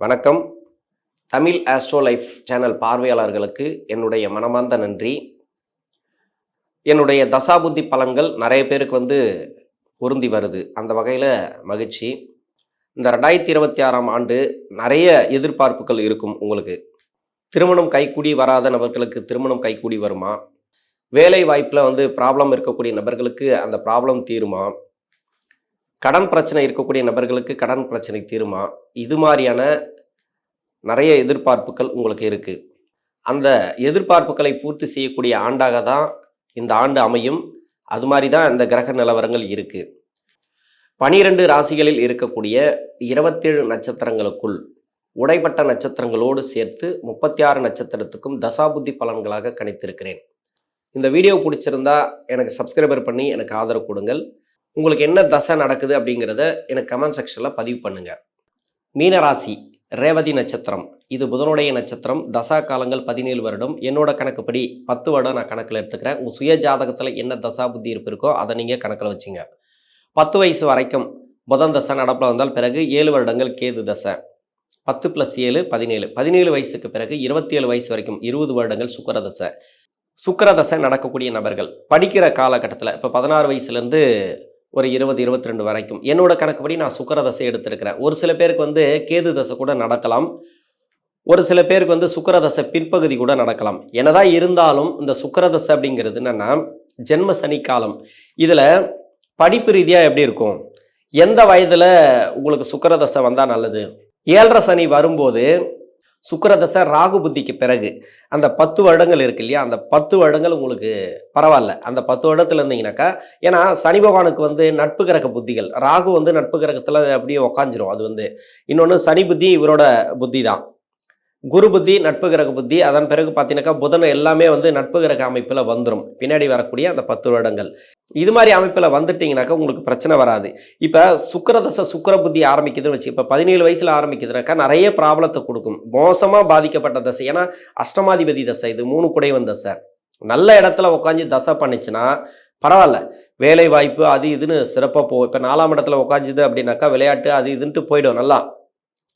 வணக்கம். Tamil astro life channel பார்வையாளர்களுக்கு என்னுடைய மனமார்ந்த நன்றி. என்னுடைய தசாபுத்தி பலன்கள் நிறைய பேருக்கு வந்து பொருந்தி வருது. அந்த வகையில் மகிழ்ச்சி. இந்த ரெண்டாயிரத்தி இருபத்தி ஆறாம் ஆண்டு நிறைய எதிர்பார்ப்புகள் இருக்கும் உங்களுக்கு. திருமணம் கைக்கூடி வராத நபர்களுக்கு திருமணம் கைக்கூடி வருமா? வேலை வாய்ப்பில் வந்து ப்ராப்ளம் இருக்கக்கூடிய நபர்களுக்கு அந்த ப்ராப்ளம் தீருமா? கடன் பிரச்சனை இருக்கக்கூடிய நபர்களுக்கு கடன் பிரச்சனை தீருமா? இது மாதிரியான நிறைய எதிர்பார்ப்புகள் உங்களுக்கு இருக்குது அந்த எதிர்பார்ப்புகளை பூர்த்தி செய்யக்கூடிய ஆண்டாக தான் இந்த ஆண்டு அமையும். அது மாதிரி தான் இந்த கிரக நிலவரங்கள் இருக்குது பனிரெண்டு ராசிகளில் இருக்கக்கூடிய இருபத்தேழு நட்சத்திரங்களுக்குள் உடைப்பட்ட நட்சத்திரங்களோடு சேர்த்து முப்பத்தி ஆறு நட்சத்திரத்துக்கும் தசாபுத்தி பலன்களாக கணித்திருக்கிறேன். இந்த வீடியோ பிடிச்சிருந்தா எனக்கு சப்ஸ்கிரைபர் பண்ணி எனக்கு ஆதரவு கொடுங்கள். உங்களுக்கு என்ன தசை நடக்குது அப்படிங்கிறத எனக்கு கமெண்ட் செக்ஷனில் பதிவு பண்ணுங்கள் மீனராசி ரேவதி நட்சத்திரம். இது புதனுடைய நட்சத்திரம். தசா காலங்கள் பதினேழு வருடம். என்னோட கணக்குப்படி பத்து வருடம் நான் கணக்கில் எடுத்துக்கிறேன். உங்கள் சுய ஜாதகத்தில் என்ன தசா புத்தி இருப்பு இருக்கோ அதை நீங்கள் கணக்கில் வச்சுங்க. பத்து வயசு வரைக்கும் புதன் தசை நடப்பில் வந்தால் பிறகு ஏழு வருடங்கள் கேது தசை. பத்து ப்ளஸ் ஏழு பதினேழு. பதினேழு வயசுக்கு பிறகு இருபத்தி ஏழு வயசு வரைக்கும் இருபது வருடங்கள் சுக்கர தசை. சுக்கர தசை நடக்கக்கூடிய நபர்கள். படிக்கிற காலகட்டத்தில் இப்போ பதினாறு வயசுலேருந்து ஒரு இருபது இருபத்தி ரெண்டு வரைக்கும். என்னோட கணக்குப்படி நான் சுக்கர தசை எடுத்திருக்கிறேன். ஒரு சில பேருக்கு வந்து கேது தசை கூட நடக்கலாம். ஒரு சில பேருக்கு வந்து சுக்கர தசை பின்பகுதி கூட நடக்கலாம். என்னதான் இருந்தாலும் இந்த சுக்கர தசை அப்படிங்கிறது என்னென்னா ஜென்ம சனி காலம் இதில் படிப்பு ரீதியாக எப்படி இருக்கும்? எந்த வயதில் உங்களுக்கு சுக்கர தசை வந்தால் நல்லது? ஏழரை சனி வரும்போது சுக்கரதசை ராகு புத்திக்கு பிறகு அந்த பத்து வருடங்கள் இருக்கு இல்லையா? அந்த பத்து வருடங்கள் உங்களுக்கு பரவாயில்ல. அந்த பத்து வருடத்துல இருந்தீங்கன்னாக்கா ஏன்னா சனி பகவானுக்கு வந்து நட்பு கிரக புத்திகள் ராகு வந்து நட்பு கிரகத்தில் அப்படியே உக்காஞ்சிரும் அது வந்து இன்னொன்று சனி புத்தி இவரோட புத்தி தான் குரு புத்தி நட்பு கிரக புத்தி அதன் பிறகு பார்த்தீங்கன்னாக்கா புதன் எல்லாமே வந்து நட்பு கிரக அமைப்பில் வந்துடும் பின்னாடி வரக்கூடிய அந்த பத்து வருடங்கள். இது மாதிரி அமைப்பில் வந்துட்டீங்கன்னாக்கா உங்களுக்கு பிரச்சனை வராது. இப்போ சுக்கரதசை சுக்கர புத்தி ஆரம்பிக்குதுன்னு வச்சு இப்போ பதினேழு வயசில் ஆரம்பிக்குதுனாக்கா நிறைய ப்ராப்ளத்தை கொடுக்கும். மோசமாக பாதிக்கப்பட்ட தசை. ஏன்னா அஷ்டமாதிபதி தசை இது மூணு குடைவன் தசை. நல்ல இடத்துல உட்காந்து தசை பண்ணுச்சுன்னா பரவாயில்ல. வேலை வாய்ப்பு அது இதுன்னு சிறப்பாக போகும் இப்போ நாலாம் இடத்துல உட்காந்துது அப்படின்னாக்கா விளையாட்டு அது இதுன்ட்டு போயிடும் நல்லா.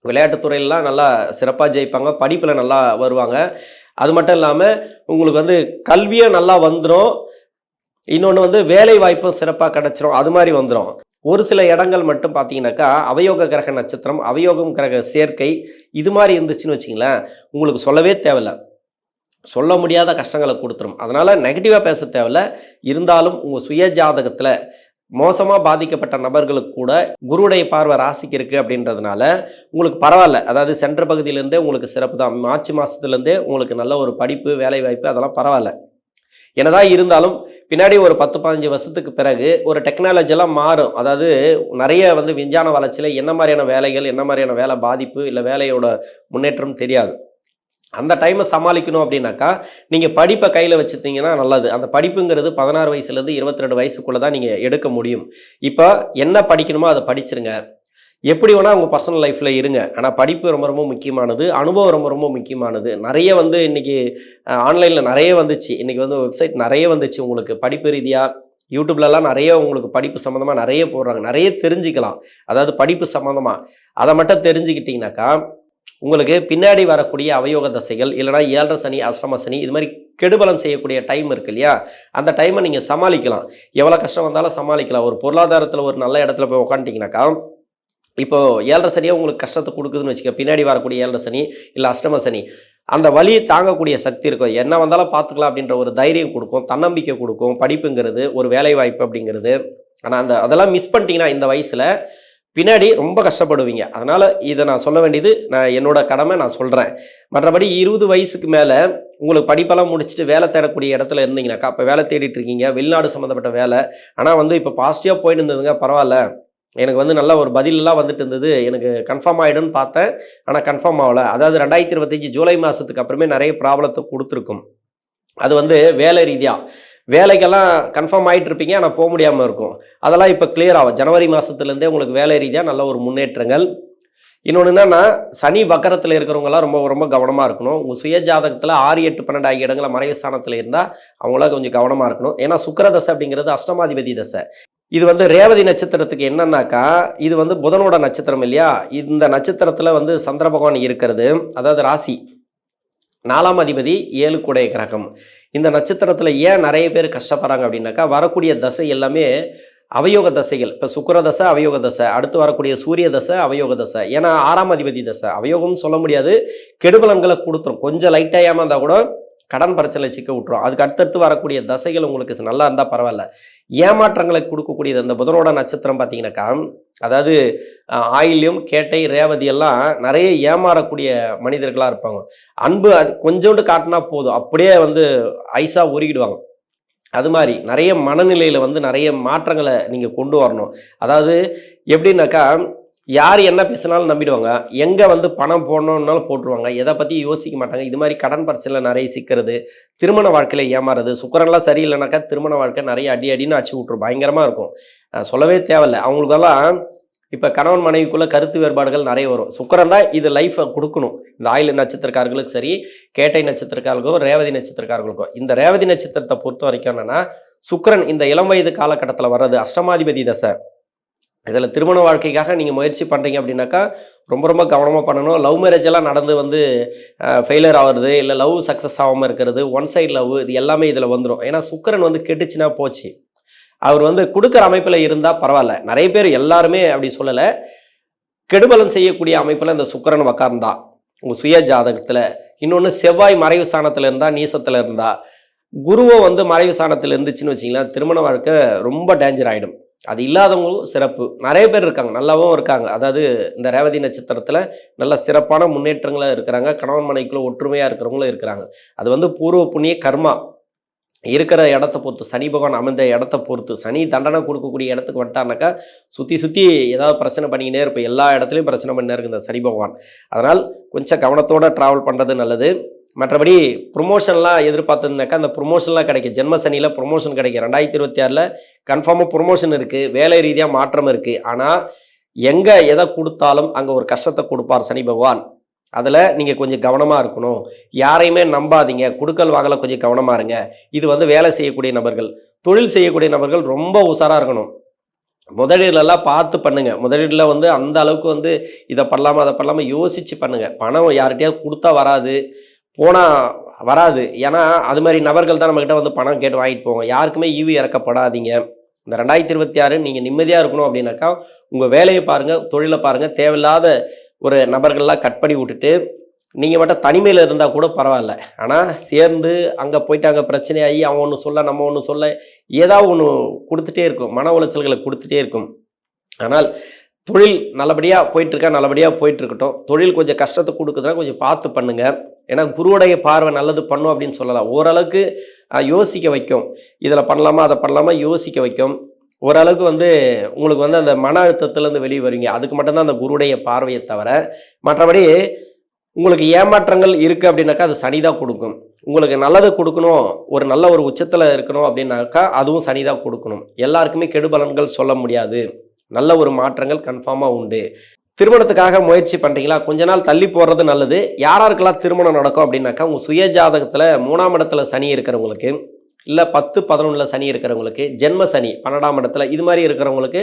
விளையாட்டுத்துறையிலாம் நல்லா சிறப்பாக ஜெயிப்பாங்க படிப்பில் நல்லா வருவாங்க. அது மட்டும் இல்லாமல் உங்களுக்கு வந்து கல்வியும் நல்லா வந்துடும் இன்னொன்று வந்து வேலை வாய்ப்பும் சிறப்பாக கிடச்சிரும். அது மாதிரி வந்துடும் ஒரு சில இடங்கள் மட்டும் பார்த்தீங்கன்னாக்கா அவயோக கிரக நட்சத்திரம் அவயோகம் கிரக சேர்க்கை இது மாதிரி இருந்துச்சுன்னு வச்சிங்களேன் உங்களுக்கு சொல்லவே தேவையில்ல. சொல்ல முடியாத கஷ்டங்களை கொடுத்துரும். அதனால் நெகட்டிவாக பேச தேவையில்ல. இருந்தாலும் உங்கள் சுய ஜாதகத்தில் மோசமாக பாதிக்கப்பட்ட நபர்களுக்கு கூட குருவுடைய பார்வை ராசிக்கு இருக்குது அப்படின்றதுனால உங்களுக்கு பரவாயில்ல. அதாவது சென்ற பகுதியிலேருந்தே உங்களுக்கு சிறப்பு தான். மார்ச் மாதத்துலேருந்தே உங்களுக்கு நல்ல ஒரு படிப்பு வேலைவாய்ப்பு அதெல்லாம் பரவாயில்ல. என்னதான் இருந்தாலும் பின்னாடி ஒரு பத்து பதினஞ்சு வருஷத்துக்கு பிறகு ஒரு டெக்னாலஜிலாம் மாறும். அதாவது நிறைய வந்து விஞ்ஞான வளர்ச்சியில் என்ன மாதிரியான வேலைகள் என்ன மாதிரியான வேலை பாதிப்பு இல்லை வேலையோட முன்னேற்றம் தெரியாது. அந்த டைமை சமாளிக்கணும் அப்படின்னாக்கா நீங்கள் படிப்பை கையில் வச்சுருந்தீங்கன்னா நல்லது. அந்த படிப்புங்கிறது பதினாறு வயசுலேருந்து இருபத்தி ரெண்டு வயசுக்குள்ளே தான் நீங்கள் எடுக்க முடியும். இப்போ என்ன படிக்கணுமோ அதை படிச்சிருங்க. எப்படி வேணால் உங்கள் பர்சனல் லைஃப்பில் இருங்க. ஆனால் படிப்பு ரொம்ப ரொம்ப முக்கியமானது. அனுபவம் ரொம்ப ரொம்ப முக்கியமானது. நிறைய வந்து இன்றைக்கி ஆன்லைனில் நிறைய வந்துச்சு. இன்றைக்கி வந்து வெப்சைட் நிறைய வந்துச்சு உங்களுக்கு. படிப்பு ரீதியாக யூடியூப்லலாம் நிறைய உங்களுக்கு படிப்பு சம்மந்தமாக நிறைய போடுறாங்க. நிறைய தெரிஞ்சுக்கலாம். அதாவது படிப்பு சம்மந்தமாக அதை மட்டும் தெரிஞ்சுக்கிட்டிங்கனாக்கா உங்களுக்கு பின்னாடி வரக்கூடிய அவயோக தசைகள் இல்லைனா ஏழரை சனி அஷ்டம சனி இது மாதிரி கெடுபலம் செய்யக்கூடிய டைம் இருக்கு இல்லையா? அந்த டைமை நீங்கள் சமாளிக்கலாம். எவ்வளோ கஷ்டம் வந்தாலும் சமாளிக்கலாம். ஒரு பொருளாதாரத்தில் ஒரு நல்ல இடத்துல போய் உக்காந்துட்டிங்கனாக்கா இப்போ ஏழரை சனியாக உங்களுக்கு கஷ்டத்தை கொடுக்குதுன்னு வச்சுக்க பின்னாடி வரக்கூடிய ஏழரை சனி இல்லை அஷ்டம சனி அந்த வழியை தாங்கக்கூடிய சக்தி இருக்கும். என்ன வந்தாலும் பார்த்துக்கலாம் அப்படின்ற ஒரு தைரியம் கொடுக்கும். தன்னம்பிக்கை கொடுக்கும். படிப்புங்கிறது ஒரு வேலைவாய்ப்பு அப்படிங்கிறது. ஆனால் அந்த அதெல்லாம் மிஸ் பண்ணிட்டீங்கன்னா இந்த வயசில் பின்னாடி ரொம்ப கஷ்டப்படுவீங்க. அதனால் இதை நான் சொல்ல வேண்டியது நான் என்னோட கடமை நான் சொல்கிறேன் மற்றபடி இருபது வயசுக்கு மேலே உங்களுக்கு படிப்பெல்லாம் முடிச்சுட்டு வேலை தேடக்கூடிய இடத்துல இருந்தீங்கனாக்கா அப்போ வேலை தேடிட்டு இருக்கீங்க வெளிநாடு சம்மந்தப்பட்ட வேலை. ஆனால் வந்து இப்போ பாசிட்டிவாக போயிட்டு இருந்ததுங்க பரவாயில்ல. எனக்கு வந்து நல்ல ஒரு பதிலெல்லாம் வந்துட்டு இருந்தது. எனக்கு கன்ஃபார்ம் ஆகிடும்னு பார்த்தேன். ஆனால் கன்ஃபார்ம் ஆகலை. அதாவது ரெண்டாயிரத்தி இருபத்தஞ்சி ஜூலை மாதத்துக்கு அப்புறமே நிறைய ப்ராப்ளத்தை கொடுத்துருக்கும். அது வந்து வேலை ரீதியாக வேலைக்கெல்லாம் கன்ஃபார்ம் ஆகிட்டு இருப்பீங்க ஆனால் போக முடியாமல் இருக்கும். அதெல்லாம் இப்போ கிளியர் ஆகும். ஜனவரி மாதத்துலேருந்தே உங்களுக்கு வேலை ரீதியாக நல்ல ஒரு முன்னேற்றங்கள். இன்னொன்று என்னென்னா சனி வக்கரத்தில் இருக்கிறவங்கலாம் ரொம்ப ரொம்ப கவனமாக இருக்கணும். உங்கள் சுய ஜாதகத்தில் ஆறு எட்டு பன்னெண்டு ஆகிய இடங்கள மறைய ஸ்தானத்தில் இருந்தால் அவங்களாம் கொஞ்சம் கவனமாக இருக்கணும். ஏன்னா சுக்கர தசை அப்படிங்கிறது அஷ்டமாதிபதி தசை. இது வந்து ரேவதி நட்சத்திரத்துக்கு என்னன்னாக்கா இது வந்து புதனோட நட்சத்திரம் இல்லையா? இந்த நட்சத்திரத்தில் வந்து சந்திர பகவான் இருக்கிறது. அதாவது ராசி. நாலாம் அதிபதி ஏழு கூடைய கிரகம். இந்த நட்சத்திரத்தில் ஏன் நிறைய பேர் கஷ்டப்படுறாங்க அப்படின்னாக்கா வரக்கூடிய தசை எல்லாமே அவயோக தசைகள். இப்போ சுக்கர தசை அவயோக தசை. அடுத்து வரக்கூடிய சூரிய தசை அவயோக தசை. ஏன்னா ஆறாம் அதிபதி தசை. அவயோகம்னு சொல்ல முடியாது. கெடுபலன்களை கொடுத்துரும். கொஞ்சம் லைட்டாக ஏமாந்தால் கூட கடன் பிரச்சனை சிக்க விட்டுரும். அதுக்கு அடுத்தடுத்து வரக்கூடிய தசைகள் உங்களுக்கு நல்லா இருந்தால் பரவாயில்ல. ஏமாற்றங்களை கொடுக்கக்கூடியது அந்த புதனோட நட்சத்திரம் பார்த்தீங்கன்னாக்கா அதாவது அஹ், ஆயில்யம் கேட்டை ரேவதி எல்லாம் நிறைய ஏமாறக்கூடிய மனிதர்களாக இருப்பாங்க. அன்பு அது கொஞ்சோண்டு காட்டினா போதும். அப்படியே வந்து ஐஸாக உருகிடுவாங்க. அது மாதிரி நிறைய மனநிலையில் வந்து நிறைய மாற்றங்களை நீங்கள் கொண்டு வரணும். அதாவது எப்படின்னாக்கா யார் என்ன பேசினாலும் நம்பிடுவாங்க. எங்கே வந்து பணம் போடணுன்னாலும் போட்டுருவாங்க. எதை பற்றி யோசிக்க மாட்டாங்க. இது மாதிரி கடன் பிரச்சனை நிறைய சிக்கிறது திருமண வாழ்க்கையில் ஏமாறுறது சுக்கரன்லாம் சரியில்லைனாக்கா திருமண வாழ்க்கை நிறைய அடி அடின்னு அடிச்சு விட்ரும் பயங்கரமாக இருக்கும். சொல்லவே தேவையில்லை. அவங்களுக்கெல்லாம் இப்போ கணவன் மனைவிக்குள்ளே கருத்து வேறுபாடுகள் நிறைய வரும். சுக்கரன் தான் இது லைஃப்பை கொடுக்கணும். இந்த ஆயில் நட்சத்திரக்காரர்களுக்கு சரி கேட்டை நட்சத்திரக்காரர்களுக்கும் ரேவதி நட்சத்திரக்காரர்களுக்கும் இந்த ரேவதி நட்சத்திரத்தை பொறுத்த வரைக்கும் என்னென்னா சுக்கிரன் இந்த இளம் வயது காலகட்டத்தில் வர்றது அஷ்டமாதிபதி தசை. இதில் திருமண வாழ்க்கைக்காக நீங்கள் முயற்சி பண்ணுறீங்க அப்படின்னாக்கா ரொம்ப ரொம்ப கவனமாக பண்ணணும். லவ் மேரேஜ் எல்லாம் நடந்து வந்து ஃபெயிலியர் ஆகுறது இல்லை லவ் சக்ஸஸ் ஆகாமல் இருக்கிறது ஒன் சைட் லவ் இது எல்லாமே இதில் வந்துடும். ஏன்னா சுக்கரன் வந்து கெட்டுச்சுன்னா போச்சு. அவர் வந்து கொடுக்குற அமைப்பில் இருந்தால் பரவாயில்ல. நிறைய பேர் எல்லாருமே அப்படி சொல்லலை. கெடுபலம் செய்யக்கூடிய அமைப்பில் இந்த சுக்கரன் உக்கார்ந்தா. உங்கள் சுய ஜாதகத்தில். இன்னொன்று செவ்வாய் மறைவு ஸ்தானத்தில் இருந்தால் நீசத்தில் இருந்தால் குருவோ வந்து மறைவு ஸ்தானத்தில் இருந்துச்சுன்னு வச்சிங்களேன் திருமண வாழ்க்கை ரொம்ப டேஞ்சர் ஆகிடும் அது இல்லாதவங்களும் சிறப்பு. நிறைய பேர் இருக்காங்க நல்லாவும் இருக்காங்க. அதாவது இந்த ரேவதி நட்சத்திரத்தில் நல்ல சிறப்பான முன்னேற்றங்களாக இருக்கிறாங்க. கணவன் மனைக்குள்ள ஒற்றுமையாக இருக்கிறவங்களும் இருக்கிறாங்க. அது வந்து பூர்வ புண்ணிய கர்மா. இருக்கிற இடத்த பொறுத்து சனி பகவான் அமைந்த இடத்த பொறுத்து சனி தண்டனை கொடுக்கக்கூடிய இடத்துக்கு வந்துட்டானாக்கா சுற்றி சுற்றி ஏதாவது பிரச்சனை பண்ணிக்கினே இருப்போம் எல்லா இடத்துலையும் பிரச்சனை பண்ணினே இருக்கு இந்த சனி பகவான். அதனால் கொஞ்சம் கவனத்தோடு ட்ராவல் பண்ணுறது நல்லது. மற்றபடி ப்ரொமோஷன்லாம் எதிர்பார்த்ததுனாக்கா அந்த ப்ரொமோஷன்லாம் கிடைக்கும் ஜென்ம சனியில் ப்ரொமோஷன் கிடைக்கும் ரெண்டாயிரத்தி இருபத்தி ஆறில் கன்ஃபார்மாக ப்ரொமோஷன் இருக்குது வேலை ரீதியாக மாற்றம் இருக்குது ஆனால் எங்கே எதை கொடுத்தாலும் அங்கே ஒரு கஷ்டத்தை கொடுப்பார் சனி பகவான். அதில் நீங்கள் கொஞ்சம் கவனமாக இருக்கணும். யாரையுமே நம்பாதீங்க. குடுக்கல் வாங்கல கொஞ்சம் கவனமாக இருங்க. இது வந்து வேலை செய்யக்கூடிய நபர்கள். தொழில் செய்யக்கூடிய நபர்கள் ரொம்ப உஷாராக இருக்கணும். முதலீடுலலாம் பார்த்து பண்ணுங்க. முதலீடுல வந்து அந்த அளவுக்கு வந்து இதை பண்ணலாமா அதை பண்ணலாமா யோசிச்சு பண்ணுங்க. பணம் யார்கிட்டயாவது கொடுத்தா வராது. போனால் வராது. ஏன்னா அது மாதிரி நபர்கள் தான் நம்மக்கிட்ட வந்து பணம் கேட்டு வாங்கிட்டு போவாங்க. யாருக்குமே ஈவி இறக்கப்படாதீங்க. இந்த ரெண்டாயிரத்தி இருபத்தி ஆறு நீங்கள் நிம்மதியாக இருக்கணும் அப்படின்னாக்கா உங்கள் வேலையை பாருங்கள் தொழிலை பாருங்கள் தேவையில்லாத ஒரு நபர்கள்லாம் கட் பண்ணி விட்டுட்டு நீங்கள் மட்டும் தனிமையில் இருந்தால் கூட பரவாயில்ல. ஆனால் சேர்ந்து அங்கே போயிட்டு அங்கே பிரச்சனையாகி அவன் ஒன்று சொல்ல நம்ம ஒன்று சொல்ல ஏதாவது ஒன்று கொடுத்துட்டே இருக்கும். மன உளைச்சல்களை கொடுத்துட்டே இருக்கும். ஆனால் தொழில் நல்லபடியாக போயிட்டுருக்கா நல்லபடியாக போயிட்டு இருக்கட்டும். தொழில் கொஞ்சம் கஷ்டத்தை கொடுக்குதுன்னா கொஞ்சம் பார்த்து பண்ணுங்கள் ஏன்னா குருவுடைய பார்வை நல்லது பண்ணும் அப்படின்னு சொல்லலாம். ஓரளவுக்கு யோசிக்க வைக்கும். இதில் பண்ணலாமா அதை பண்ணலாமா யோசிக்க வைக்கும். ஓரளவுக்கு வந்து உங்களுக்கு வந்து அந்த மன அழுத்தத்துலேருந்து வெளியே வருவீங்க. அதுக்கு மட்டும்தான் அந்த குருடைய பார்வையை தவிர மற்றபடி உங்களுக்கு ஏமாற்றங்கள் இருக்குது அப்படின்னாக்கா அது சனி தான் கொடுக்கும். உங்களுக்கு நல்லது கொடுக்கணும் ஒரு நல்ல ஒரு உச்சத்தில் இருக்கணும் அப்படின்னாக்கா அதுவும் சனி தான் கொடுக்கணும். எல்லாருக்குமே கெடுபலன்கள் சொல்ல முடியாது. நல்ல ஒரு மாற்றங்கள் கன்ஃபார்மாக உண்டு. திருமணத்துக்காக முயற்சி பண்ணுறீங்களா கொஞ்ச நாள் தள்ளி போடுறது நல்லது. யாராருக்கெல்லாம் திருமணம் நடக்கும் அப்படின்னாக்கா உங்கள் சுய ஜாதகத்தில் மூணாம் இடத்துல சனி இருக்கிறவங்களுக்கு இல்லை பத்து பதினொன்றில் சனி இருக்கிறவங்களுக்கு ஜென்ம சனி பன்னெண்டாம் இடத்துல இது மாதிரி இருக்கிறவங்களுக்கு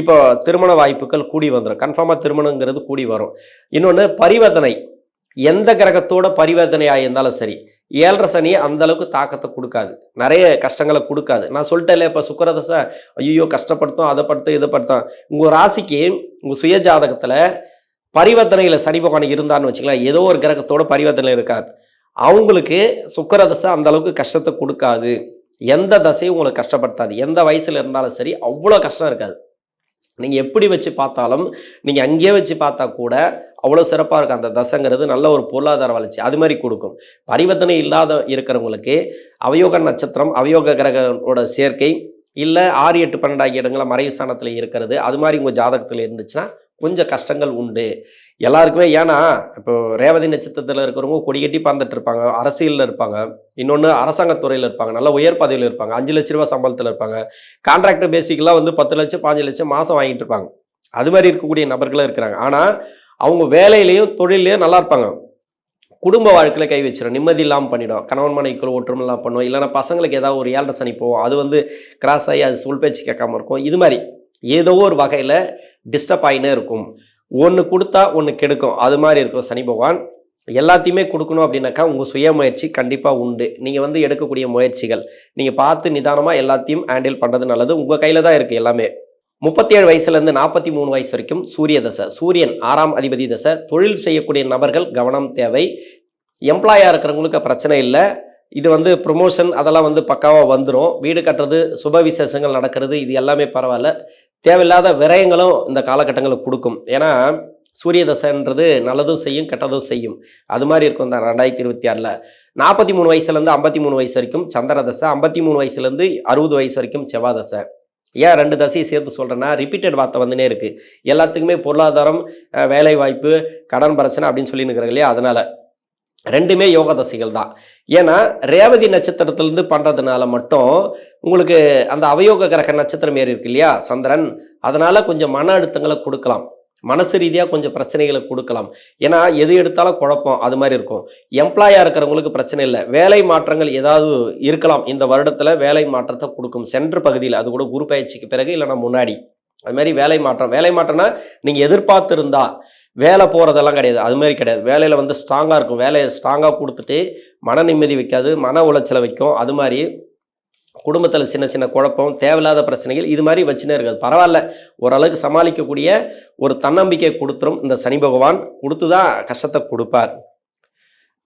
இப்போ திருமண வாய்ப்புகள் கூடி வந்துடும் கன்ஃபார்மாக திருமணங்கிறது கூடி வரும். இன்னொன்று பரிவர்த்தனை. எந்த கிரகத்தோட பரிவர்த்தனையாக இருந்தாலும் சரி ஏழரை சனி அந்த அளவுக்கு தாக்கத்தை கொடுக்காது. நிறைய கஷ்டங்களை கொடுக்காது. நான் சொல்லிட்டேன்ல இப்போ சுக்கரதசை ஐயோ கஷ்டப்படுத்தும் அதை படுத்தும் இதை படுத்தும். உங்கள் ராசிக்கு உங்கள் சுய ஜாதகத்தில் பரிவர்த்தனையில் சனி பகவான் இருந்தான்னு வச்சுக்கலாம் ஏதோ ஒரு கிரகத்தோட பரிவர்த்தனை இருக்காது. அவங்களுக்கு சுக்கரதசை அந்த அளவுக்கு கஷ்டத்தை கொடுக்காது. எந்த தசையும் உங்களுக்கு கஷ்டப்படுத்தாது. எந்த வயசில் இருந்தாலும் சரி அவ்வளோ கஷ்டம் இருக்காது. நீங்கள் எப்படி வச்சு பார்த்தாலும் நீங்கள் அங்கேயே வச்சு பார்த்தா கூட அவ்வளோ சிறப்பாக இருக்கும். அந்த தசைங்கிறது நல்ல ஒரு பொருளாதார வளர்ச்சி அது மாதிரி கொடுக்கும். பரிவர்த்தனை இல்லாத இருக்கிறவங்களுக்கு அவயோக நட்சத்திரம் அவயோக கிரகோட சேர்க்கை இல்லை ஆறு எட்டு பன்னெண்டு ஆகிய இடங்களில் மறைவு ஸ்தானத்தில் இருக்கிறது அது மாதிரி உங்கள் ஜாதகத்தில் இருந்துச்சுன்னா கொஞ்சம் கஷ்டங்கள் உண்டு. எல்லாருக்குமே ஏன்னா இப்போ ரேவதி நட்சத்திரத்தில் இருக்கிறவங்க கொடி கட்டி பறந்துட்டு இருப்பாங்க. அரசியலில் இருப்பாங்க. இன்னொன்று அரசாங்கத்துறையில் இருப்பாங்க. நல்ல உயர் பதவியில் இருப்பாங்க. அஞ்சு லட்ச ரூபா சம்பளத்தில் இருப்பாங்க. கான்ட்ராக்டர் பேசிக்கெல்லாம் வந்து பத்து லட்சம் பாஞ்சு லட்சம் மாதம் வாங்கிட்டு இருப்பாங்க. அது மாதிரி இருக்கக்கூடிய நபர்களும் இருக்கிறாங்க. ஆனால் அவங்க வேலையிலையும் தொழிலையும் நல்லா இருப்பாங்க. குடும்ப வாழ்க்கையில் கை வச்சிடும் நிம்மதி இல்லாமல் பண்ணிடும். கணவன் மனைவிக்குள்ள ஒற்றுமை இல்லாமல் பண்ணுவோம் இல்லைன்னா பசங்களுக்கு ஏதாவது ஒரு ஏழரை சனி போவோம். அது வந்து கிராஸ் ஆகி அது சொல் பேச்சு கேட்காம இருக்கும். இது மாதிரி. ஏதோ ஒரு வகையில் டிஸ்டர்ப் ஆகினே இருக்கும். ஒன்று கொடுத்தா ஒன்று கெடுக்கும். அது மாதிரி இருக்கும் சனி பகவான் எல்லாத்தையுமே கொடுக்கணும் அப்படின்னாக்கா உங்கள் சுய முயற்சி கண்டிப்பாக உண்டு. நீங்கள் வந்து எடுக்கக்கூடிய முயற்சிகள் நீங்கள் பார்த்து நிதானமாக எல்லாத்தையும் ஹேண்டில் பண்ணுறது நல்லது. உங்கள் கையில் தான் இருக்குது எல்லாமே. முப்பத்தி ஏழு வயசுலேருந்து நாற்பத்தி மூணு வயசு வரைக்கும் சூரிய தசை சூரியன் ஆறாம் அதிபதி தசை தொழில் செய்யக்கூடிய நபர்கள் கவனம் தேவை. எம்ப்ளாயாக இருக்கிறவங்களுக்கு பிரச்சனை இல்லை. இது வந்து ப்ரொமோஷன் அதெல்லாம் வந்து பக்காவாக வந்துடும் வீடு கட்டுறது சுப விசேஷங்கள் நடக்கிறது இது எல்லாமே பரவாயில்ல. தேவையில்லாத விரயங்களும் இந்த காலகட்டங்களுக்கு கொடுக்கும். ஏன்னா சூரிய தசைன்றது நல்லதும் செய்யும் கெட்டதும் செய்யும். அது மாதிரி இருக்கும் இந்த ரெண்டாயிரத்தி இருபத்தி ஆறில். நாற்பத்தி மூணு வயசுலேருந்து ஐம்பத்தி மூணு வயசு வரைக்கும் சந்திர தசை ஐம்பத்தி மூணு வயசுலேருந்து அறுபது வயசு வரைக்கும் செவ்வாய் தசை. ஏன் ரெண்டு தசையை சேர்த்து சொல்கிறேன்னா ரிப்பீட்டட் வார்த்தை வந்துனே இருக்குது எல்லாத்துக்குமே பொருளாதாரம் வேலைவாய்ப்பு கடன் பிரச்சனை அப்படின்னு சொல்லி இருக்கிறாங்க இல்லையா? அதனால். ரெண்டுமே யோக தசைகள் தான். ஏன்னா ரேவதி நட்சத்திரத்திலேருந்து பண்ணுறதுனால மட்டும் உங்களுக்கு அந்த அவயோக கிரக நட்சத்திரம் ஏறி இருக்கு இல்லையா சந்திரன்? அதனால் கொஞ்சம் மன அழுத்தங்களை கொடுக்கலாம். மனசு ரீதியாக கொஞ்சம் பிரச்சனைகளை கொடுக்கலாம். ஏன்னா எது எடுத்தாலும் குழப்பம் அது மாதிரி இருக்கும். எம்ப்ளாயாக இருக்கிறவங்களுக்கு பிரச்சனை இல்லை. வேலை மாற்றங்கள் ஏதாவது இருக்கலாம். இந்த வருடத்தில் வேலை மாற்றத்தை கொடுக்கும். சென்ற பகுதியில் அது கூட குரு பயிற்சிக்கு பிறகு இல்லைன்னா முன்னாடி. அது மாதிரி வேலை மாற்றம். வேலை மாற்றம்னா நீங்கள் எதிர்பார்த்துருந்தா வேலை போகிறதெல்லாம் கிடையாது. அது மாதிரி கிடையாது. வேலையில் வந்து ஸ்ட்ராங்காக இருக்கும். வேலையை ஸ்ட்ராங்காக கொடுத்துட்டு மன நிம்மதி வைக்காது மன உளைச்சலை வைக்கும். அது மாதிரி குடும்பத்தில் சின்ன சின்ன குழப்பம் தேவையில்லாத பிரச்சனைகள் இது மாதிரி வச்சுனே இருக்காது. பரவாயில்ல. ஓரளவுக்கு சமாளிக்கக்கூடிய ஒரு தன்னம்பிக்கை கொடுத்துரும் இந்த சனி பகவான். கொடுத்து தான் கஷ்டத்தை கொடுப்பார்.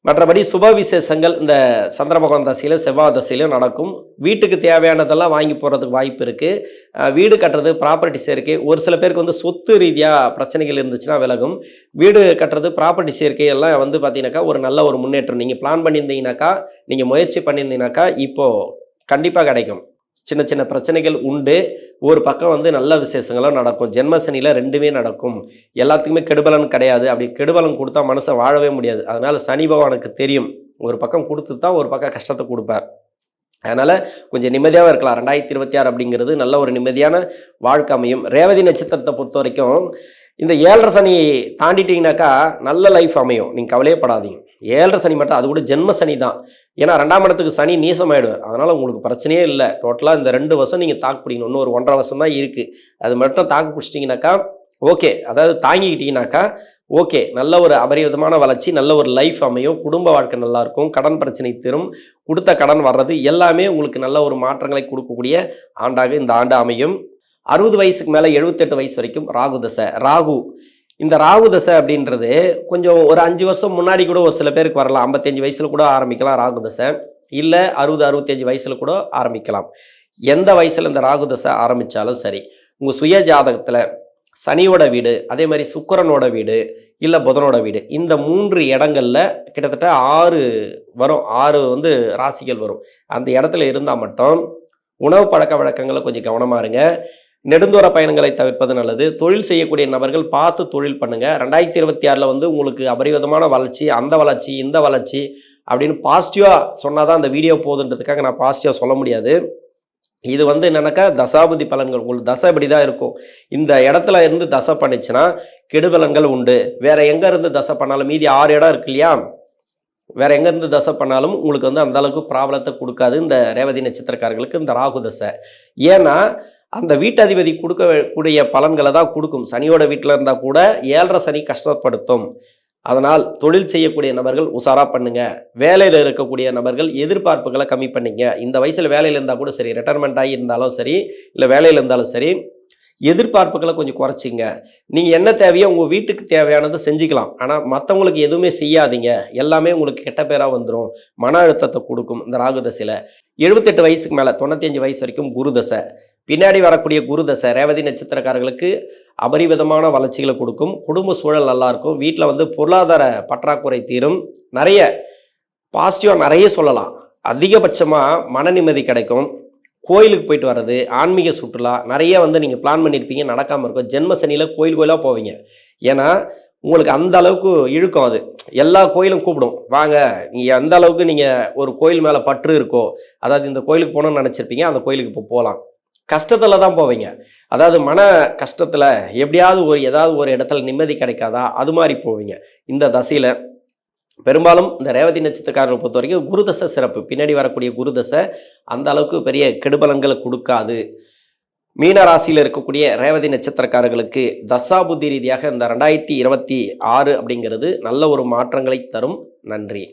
மற்றபடி சுப விசேஷங்கள் இந்த சந்திரபகவான் தசையிலும் செவ்வாய் தசையிலும் நடக்கும். வீட்டுக்கு தேவையானதெல்லாம் வாங்கி போகிறதுக்கு வாய்ப்பு இருக்குது வீடு கட்டுறது ப்ராப்பர்ட்டி சேர்க்கை ஒரு சில பேருக்கு வந்து சொத்து ரீதியாக பிரச்சனைகள் இருந்துச்சுன்னா விலகும். வீடு கட்டுறது ப்ராப்பர்ட்டி சேர்க்கை எல்லாம் வந்து பார்த்தீங்கன்னாக்கா ஒரு நல்ல ஒரு முன்னேற்றம். நீங்கள் பிளான் பண்ணியிருந்தீங்கனாக்கா நீங்கள் முயற்சி பண்ணியிருந்தீங்கனாக்கா இப்போது கண்டிப்பாக கிடைக்கும். சின்ன சின்ன பிரச்சனைகள் உண்டு. ஒரு பக்கம் வந்து நல்ல விசேஷங்களும் நடக்கும். ஜென்ம சனியில் ரெண்டுமே நடக்கும். எல்லாத்துக்குமே கெடுபலன் கிடையாது. அப்படி கெடுபலன் கொடுத்தா மனசை வாழவே முடியாது. அதனால் சனி பகவானுக்கு தெரியும். ஒரு பக்கம் கொடுத்து தான் ஒரு பக்கம் கஷ்டத்தை கொடுப்பார். அதனால் கொஞ்சம் நிம்மதியாகவும் இருக்கலாம். ரெண்டாயிரத்தி இருபத்தி ஆறு அப்படிங்கிறது நல்ல ஒரு நிம்மதியான வாழ்க்கை அமையும். ரேவதி நட்சத்திரத்தை பொறுத்த வரைக்கும் இந்த ஏழரை சனி தாண்டிட்டீங்கனாக்கா நல்ல லைஃப் அமையும். நீங்கள் கவலையே படாதீங்க. ஏழரை சனி மட்டும் அது கூட ஜென்ம சனி தான். ஏன்னா ரெண்டாம் இடத்துக்கு சனி நீசமாயிடுவார். அதனால் உங்களுக்கு பிரச்சனையே இல்லை. டோட்டலாக இந்த ரெண்டு வருஷம் நீங்கள் தாக்கு பிடிக்கணும். இன்னும் ஒரு ஒன்றரை வருஷம் தான் இருக்குது அது மட்டும் தாக்கு பிடிச்சிட்டிங்கனாக்கா ஓகே அதாவது தாங்கிக்கிட்டீங்கனாக்கா ஓகே நல்ல ஒரு அபரிவிதமான வளர்ச்சி நல்ல ஒரு லைஃப் அமையும். குடும்ப வாழ்க்கை நல்லாயிருக்கும் கடன் பிரச்சனை தரும். கொடுத்த கடன் வர்றது எல்லாமே உங்களுக்கு நல்ல ஒரு மாற்றங்களை கொடுக்கக்கூடிய ஆண்டாக இந்த ஆண்டு அமையும். அறுபது வயசுக்கு மேலே எழுபத்தெட்டு வயசு வரைக்கும் ராகு தசை. ராகு இந்த ராகு தசை அப்படின்றது கொஞ்சம் ஒரு அஞ்சு வருஷம் முன்னாடி கூட ஒரு சில பேருக்கு வரலாம். ஐம்பத்தஞ்சு வயசில் கூட ஆரம்பிக்கலாம் ராகு தசை இல்லை அறுபது அறுபத்தஞ்சு வயசில் கூட ஆரம்பிக்கலாம். எந்த வயசில் இந்த ராகு தசை ஆரம்பித்தாலும் சரி உங்கள் சுய ஜாதகத்தில் சனியோட வீடு அதே மாதிரி சுக்கரனோட வீடு இல்லை புதனோட வீடு இந்த மூன்று இடங்களில் கிட்டத்தட்ட ஆறு வரும். ஆறு வந்து ராசிகள் வரும். அந்த இடத்துல இருந்தால் மட்டும் உணவு பழக்க வழக்கங்களை கொஞ்சம் கவனமாக இருங்க. நெடுந்தூர பயணங்களை தவிர்ப்பது நல்லது. தொழில் செய்யக்கூடிய நபர்கள் பார்த்து தொழில் பண்ணுங்கள் ரெண்டாயிரத்தி இருபத்தி ஆறில் வந்து உங்களுக்கு அபரிவிதமான வளர்ச்சி அந்த வளர்ச்சி இந்த வளர்ச்சி அப்படின்னு பாசிட்டிவாக சொன்னால் தான் அந்த வீடியோ போகுதுன்றதுக்காக நான் பாசிட்டிவாக சொல்ல முடியாது. இது வந்து என்னென்னாக்கா தசாபதி பலன்கள். உங்களுக்கு தசை இப்படி தான் இருக்கும். இந்த இடத்துல இருந்து தசை பண்ணிச்சுன்னா கெடுபலன்கள் உண்டு. வேற எங்கே இருந்து தசை பண்ணாலும் மீதி ஆறு இடம் இருக்கு இல்லையா? வேற எங்க இருந்து தசை பண்ணாலும் உங்களுக்கு வந்து அந்தளவுக்கு ப்ராப்ளத்தை கொடுக்காது. இந்த ரேவதி நட்சத்திரக்காரர்களுக்கு இந்த ராகு தசை. ஏன்னா அந்த வீட்டதிபதி கொடுக்கக்கூடிய பலன்களை தான் கொடுக்கும். சனியோட வீட்டில் இருந்தால் கூட ஏழரை சனி கஷ்டப்படுத்தும். அதனால் தொழில் செய்யக்கூடிய நபர்கள் உசாராக பண்ணுங்க. வேலையில் இருக்கக்கூடிய நபர்கள் எதிர்பார்ப்புகளை கம்மி பண்ணிங்க. இந்த வயசில் வேலையில் இருந்தால் கூட சரி ரிட்டைர்மெண்ட் ஆகி இருந்தாலும் சரி இல்லை வேலையில் இருந்தாலும் சரி எதிர்பார்ப்புகளை கொஞ்சம் குறைச்சிங்க. நீங்கள் என்ன தேவையோ உங்கள் வீட்டுக்கு தேவையானதை செஞ்சுக்கலாம். ஆனால் மற்றவங்களுக்கு எதுவுமே செய்யாதீங்க. எல்லாமே உங்களுக்கு கெட்ட பேராக வந்துடும் மன அழுத்தத்தை கொடுக்கும் இந்த ராகு தசையில். எழுபத்தெட்டு வயசுக்கு மேலே தொண்ணூத்தஞ்சு வயசு வரைக்கும் குரு தசை. பின்னாடி வரக்கூடிய குரு தசை ரேவதி நட்சத்திரக்காரர்களுக்கு அபரிவிதமான வளர்ச்சிகளை கொடுக்கும். குடும்ப சூழல் நல்லா இருக்கும் வீட்டில் வந்து பொருளாதார பற்றாக்குறை தீரும். நிறைய பாசிட்டிவாக நிறைய சொல்லலாம். அதிகபட்சமாக மன நிம்மதி கிடைக்கும். கோயிலுக்கு போயிட்டு வர்றது ஆன்மீக சுற்றுலா நிறைய வந்து நீங்கள் பிளான் பண்ணியிருப்பீங்க நடக்காமல் இருக்கும். ஜென்ம சனியில் கோயில் கோயிலாக போவீங்க. ஏன்னா உங்களுக்கு அந்த அளவுக்கு இழுக்கும் அது. எல்லா கோயிலும் கூப்பிடும். வாங்க நீங்கள் எந்த அளவுக்கு நீங்கள் ஒரு கோயில் மேலே பற்று இருக்கோ அதாவது இந்த கோயிலுக்கு போகணும்னு நினச்சிருப்பீங்க அந்த கோயிலுக்கு இப்போ போகலாம். கஷ்டத்தில் தான் போவீங்க. அதாவது மன கஷ்டத்தில் எப்படியாவது ஒரு ஏதாவது ஒரு இடத்துல நிம்மதி கிடைக்காதா அது மாதிரி போவீங்க. இந்த தசையில் பெரும்பாலும் இந்த ரேவதி நட்சத்திரக்காரர்களை பொறுத்த வரைக்கும் குருதசை சிறப்பு. பின்னாடி வரக்கூடிய குருதசை அந்த அளவுக்கு பெரிய கெடுபலன்களை கொடுக்காது. மீன ராசியில் இருக்கக்கூடிய ரேவதி நட்சத்திரக்காரர்களுக்கு தசாபுத்தி ரீதியாக இந்த ரெண்டாயிரத்தி இருபத்தி ஆறு அப்படிங்கிறது நல்ல ஒரு மாற்றங்களை தரும். நன்றி.